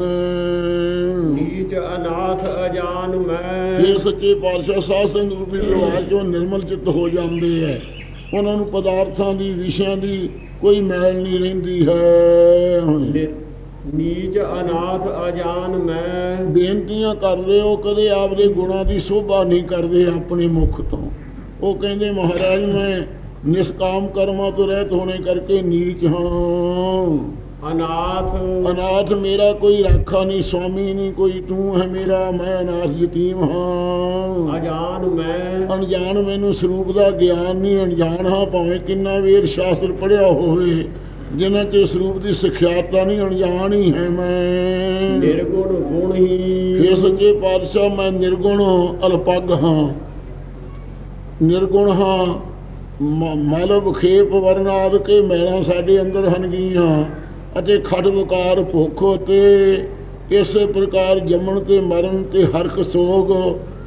ਨੀਚ ਅਨਾਥ ਅਜਾਨ ਮੈਂ। ਇਹ ਸੱਚੇ ਪਾਤਸ਼ਾਹ ਸਾਧ ਸੰਗ ਰੂਪੀ ਦਰਬਾਰ ਜੋ ਨਿਰਮਲ ਚਿੱਤ ਹੋ ਜਾਂਦੇ ਹੈ ਉਹਨਾਂ ਨੂੰ ਪਦਾਰਥਾਂ ਦੀ ਵਿਸ਼ਿਆਂ ਦੀ ਕੋਈ ਮੈਲ ਨਹੀਂ ਰਹਿੰਦੀ ਹੈ। ਨੀਚ ਅਨਾਥ ਅਜਾਨ ਮੈਂ। ਬੇਨਤੀਆਂ ਕਰਦੇ ਉਹ ਕਦੇ ਆਪਦੇ ਗੁਣਾਂ ਦੀ ਸ਼ੋਭਾ ਨਹੀਂ ਕਰਦੇ ਆਪਣੇ ਮੁਖ ਤੋਂ। ਉਹ ਕਹਿੰਦੇ ਮਹਾਰਾਜ ਮੈਂ ਨਿਸ਼ਕਾਮ ਕਰਮਾਂ ਤੋਂ ਰਹਿਤ ਹੋਣੇ ਕਰਕੇ ਨੀਚ ਹਾਂ। ਅਨਾਥ। ਅਨਾਥ ਮੇਰਾ ਕੋਈ ਰਾਖਾ ਨਹੀਂ ਸਵਾਮੀ ਨਹੀਂ ਕੋਈ ਤੂੰ ਹੈ ਮੇਰਾ ਮੈਂ ਅਨਾਥ ਯਤੀਮ ਹਾਂ। ਅਜਾਨ ਮੈਂ। ਅਣਜਾਣ ਮੈਨੂੰ ਸਰੂਪ ਦਾ ਗਿਆਨ ਨਹੀਂ ਅਣਜਾਣ ਹਾਂ ਭਾਵੇਂ ਕਿੰਨਾ ਵੇਰ ਸ਼ਾਸਤਰ ਪੜਿਆ ਹੋਵੇ ਜਿਨ੍ਹਾਂ ਚ ਸਰੂਪ ਦੀ ਸਿਖਿਆਤਾ ਨਹੀਂ ਅਣਜਾਣ ਹੀ ਹੈ ਮੈਂ। ਨਿਰਗੁਣ ਗੁਣ ਹੀ। ਫਿਰ ਸੱਚੇ ਪਾਤਸ਼ਾਹ ਮੈਂ ਨਿਰਗੁਣ ਅਲਪੱਗ ਹਾਂ। ਨਿਰਗੁਣ ਹਾਂ ਮ- ਮਲ ਵਿਖੇਪ ਵਰਨ ਆਦਿ ਕੇ ਮੈਲਾਂ ਸਾਡੇ ਅੰਦਰ ਹਨ ਗਈਆਂ ਅਤੇ ਖੜ ਵਿਕਾਰ ਭੁੱਖ ਤੇ ਇਸੇ ਪ੍ਰਕਾਰ ਜੰਮਣ ਤੇ ਮਰਨ ਤੇ ਹਰਖ ਸੋਗ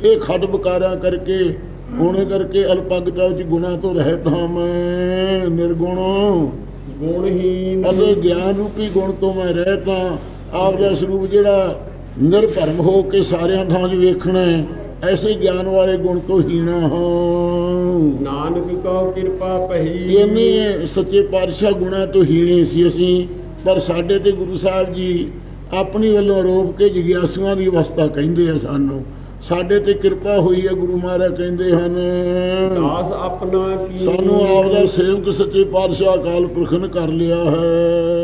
ਇਹ ਖੜ ਵਿਕਾਰਾਂ ਕਰਕੇ ਹੋਣੇ ਕਰਕੇ ਅਲਪੱਗਤਾ ਵਿੱਚ ਗੁਣਾ ਤੋਂ ਰਹਿਤ ਹਾਂ ਮੈਂ ਨਿਰਗੁਣ। ਗੁਣਹੀਨ ਅਤੇ ਗਿਆਨ ਰੂਪੀ ਗੁਣ ਤੋਂ ਮੈਂ ਰਹਿਤ ਹਾਂ ਆਪ ਦਾ ਸਰੂਪ ਜਿਹੜਾ ਨਿਰਭਰਮ ਹੋ ਕੇ ਸਾਰਿਆਂ ਥਾਂ 'ਚ ਵੇਖਣਾ ਐਸੇ ਗਿਆਨ ਵਾਲੇ ਗੁਣ ਤੋਂ ਹੀਣਾ ਹਾਂ। ਨਾਨਕ ਕੋ ਕਿਰਪਾ ਪਹੀ ਇਹਨੇ ਸੱਚੇ ਪਾਤਸ਼ਾਹ ਗੁਣਾ ਤੋਂ ਹੀਣੇ ਸੀ ਅਸੀਂ। ਪਰ ਸਾਡੇ ਤੇ ਗੁਰੂ ਸਾਹਿਬ ਜੀ ਆਪਣੀ ਵੱਲੋਂ ਰੋਪ ਕੇ ਜਿਗਿਆਸੂਆਂ ਦੀ ਅਵਸਥਾ ਕਹਿੰਦੇ ਆ ਸਾਨੂੰ। ਸਾਡੇ ਤੇ ਕਿਰਪਾ ਹੋਈ ਹੈ ਗੁਰੂ ਮਹਾਰਾਜ ਕਹਿੰਦੇ ਹਨ। ਦਾਸ ਆਪਣਾ ਕੀ ਸਾਨੂੰ ਆਪ ਦਾ ਸੇਵਕ ਸੱਚੇ ਪਾਤਸ਼ਾਹ ਅਕਾਲ ਪੁਰਖ ਨੇ ਕਰ ਲਿਆ ਹੈ।